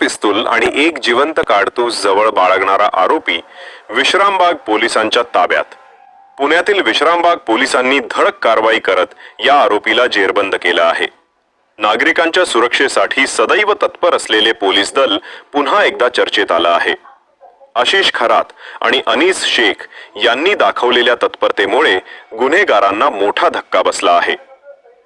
पिस्तूल आणि एक जिवंत काडतूस जवळ बाळगणारा आरोपी विश्रामबाग पोलिसांच्या ताब्यात. पुण्यातील विश्रामबाग पोलिसांनी धडक कारवाई करत या आरोपीला जेरबंद केलं आहे. नागरिकांच्या सुरक्षेसाठी सदैव तत्पर असलेले पोलीस दल पुन्हा एकदा चर्चेत आलं आहे. आशिष खरात आणि अनीस शेख यांनी दाखवलेल्या तत्परतेमुळे गुन्हेगारांना मोठा धक्का बसला आहे.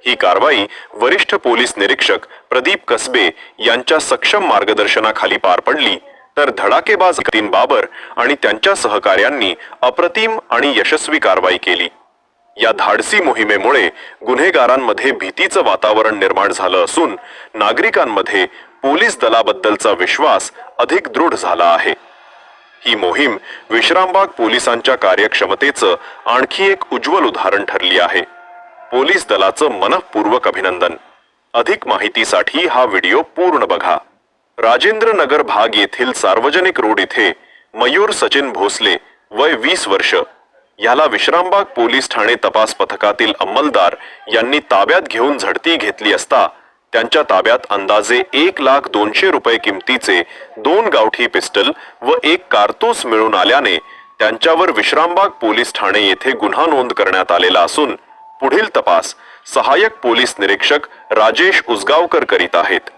ही कारवाई वरिष्ठ पोलीस निरीक्षक प्रदीप कसबे यांच्या सक्षम मार्गदर्शनाखाली पार पडली. तर धडाकेबाज तीन बाबर आणि त्यांच्या सहकार्यांनी अप्रतिम आणि यशस्वी कारवाई केली. या धाडसी मोहिमेमुळे गुन्हेगारांमध्ये भीतीचं वातावरण निर्माण झालं असून नागरिकांमध्ये पोलीस दलाबद्दलचा विश्वास अधिक दृढ झाला आहे. ही मोहीम विश्रामबाग पोलिसांच्या कार्यक्षमतेचं आणखी एक उज्ज्वल उदाहरण ठरली आहे. पोलीस दलाचं मनःपूर्वक अभिनंदन. अधिक माहितीसाठी हा व्हिडिओ पूर्ण बघा. राजेंद्र नगर भाग येथील सार्वजनिक रोड इथे मयूर सचिन भोसले वय वीस वर्ष. याला विश्रामबाग पोलीस ठाणे तपास पथकातील अंमलदार यांनी ताब्यात घेऊन झडती घेतली असता त्यांच्या ताब्यात अंदाजे एक लाख दोनशे रुपये किमतीचे दोन गावठी पिस्टल व एक कारतूस मिळून आल्याने त्यांच्यावर विश्रामबाग पोलीस ठाणे येथे गुन्हा नोंद करण्यात आलेला असून पुढील तपास सहाय्यक पोलीस निरीक्षक राजेश उसगावकर करीत आहेत.